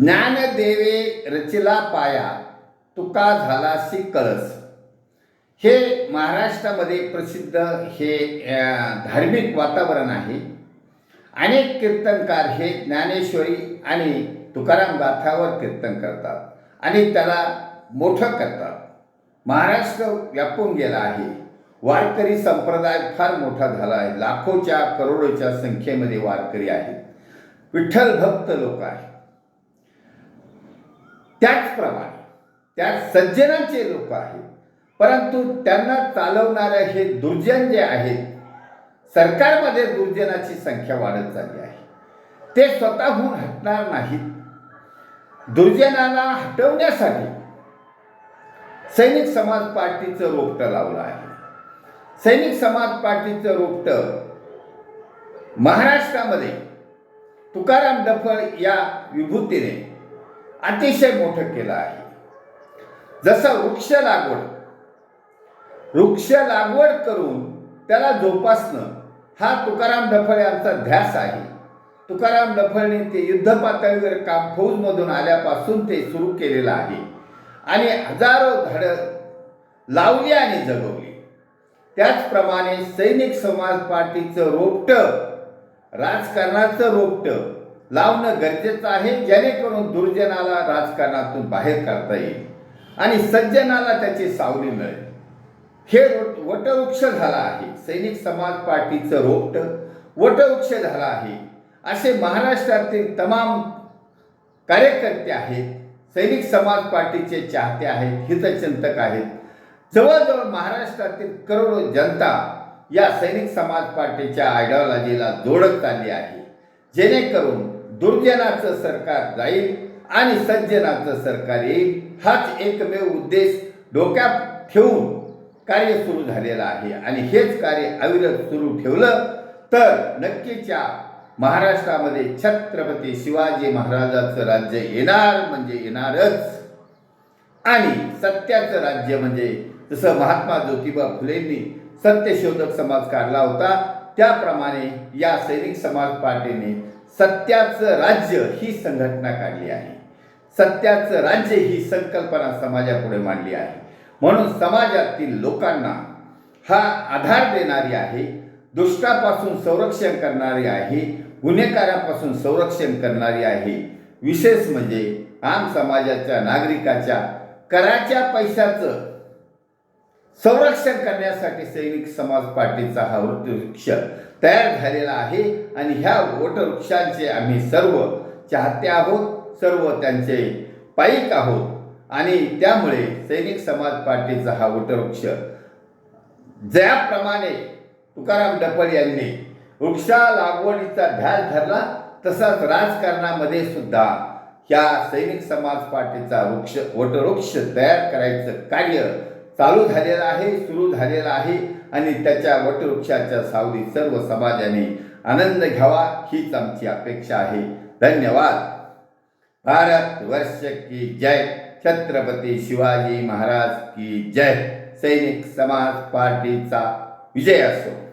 ज्ञानदेवे रचिला पाया तुका झालासी कळस. हे महाराष्ट्रामध्ये प्रसिद्ध हे धार्मिक वातावरण आहे. अनेक कीर्तनकार हे ज्ञानेश्वरी आणि तुकाराम गाथावर कीर्तन करतात आणि त्याला मोठं करतात. महाराष्ट्र व्यापून गेला आहे. वारकरी संप्रदाय फार मोठा झाला आहे. लाखोच्या करोडोच्या संख्येमध्ये वारकरी आहेत. विठ्ठल भक्त लोक आहेत. त्याचप्रमाणे त्या सज्जनांचे लोक आहेत परंतु त्यांना चालवणारे हे दुर्जन जे आहेत सरकारमध्ये दुर्जनाची संख्या वाढत चालली आहे. ते स्वतःहून हटणार नाहीत. दुर्जनाला हटवण्यासाठी सैनिक समाज पार्टीचं रोपटं लावलं आहे. सैनिक समाज पार्टीचं रोपटं महाराष्ट्रामध्ये तुकाराम डफळ या विभूतीने अतिशय मोठं केलं आहे. जसं वृक्ष लागवड वृक्ष लागवड करून त्याला जोपासणं हा तुकाराम डफळ यांचा ध्यास आहे. तुकाराम डफळने ते युद्ध पातळीवर काम फौजमधून आल्यापासून ते सुरू केलेलं आहे. आणि हजारो धडं लावली आणि जगवली. त्याचप्रमाणे सैनिक समाज पार्टीचं रोपटं राजकारणाचं रोपटं लावणं गरजेचं आहे जेणेकरून दुर्जनाला राजकारणातून बाहेर काढता येईल आणि सज्जनाला त्याची सावली मिळेल. हे वटवृक्ष झाला आहे. सैनिक समाज पार्टीचं रोपट वटवृक्ष झाला आहे. असे महाराष्ट्रातील तमाम कार्यकर्ते आहेत सैनिक समाज पार्टीचे चाहते आहेत हितचिंतक आहेत. जवळजवळ महाराष्ट्रातील करोडो जनता या सैनिक समाज पार्टीच्या आयडिओलॉजीला जोडत चालली आहे. जेणेकरून दुर्जनाचं सरकार जाईल आणि सज्जनाचं सरकार येईल हाच एकमेव उद्देश डोक्यात ठेवून कार्य सुरू झालेलं आहे. आणि हेच कार्य अविरत सुरू ठेवलं तर नक्कीच्या महाराष्ट्रामध्ये छत्रपती शिवाजी महाराजाचं राज्य येणार म्हणजे येणारच. आणि सत्याचं राज्य म्हणजे जसं महात्मा ज्योतिबा फुलेंनी सत्यशोधक समाज काढला होता त्याप्रमाणे या सैनिक समाज पार्टीने सत्याचं राज्य ही संघटना काढली आहे. सत्याचं राज्य ही संकल्पना समाजापुढे मांडली आहे. म्हणून समाजातील लोकांना हा आधार देणारी आहे दुष्टापासून संरक्षण करणारी आहे गुन्हेगारापासून संरक्षण करणारी आहे. विशेष म्हणजे आम समाजाच्या नागरिकाच्या कराच्या पैशाचं संरक्षण करण्यासाठी सैनिक समाज पार्टीचा हा वृत्तवृक्ष तयार झालेला आहे आणि ह्या वटवृक्षांचे आम्ही सर्व चाहते आहोत सर्व त्यांचे पाईक आहोत. आणि त्यामुळे सैनिक समाज पार्टीचा हा वटवृक्ष ज्याप्रमाणे तुकाराम डपल यांनी वृक्षा लागवडीचा ध्यास धरला तसाच राजकारणामध्ये सुद्धा ह्या सैनिक समाज पार्टीचा वृक्ष वटवृक्ष तयार करायचं कार्य चालू झालेला आहे सुरू झालेला आहे आणि त्याच्या वटवृक्षाच्या सावली सर्व समाजाने आनंद घ्यावा हीच आमची अपेक्षा आहे. धन्यवाद. भारत वर्ष की जय. छत्रपती शिवाजी महाराज की जय. सैनिक समाज पार्टीचा विजय असो.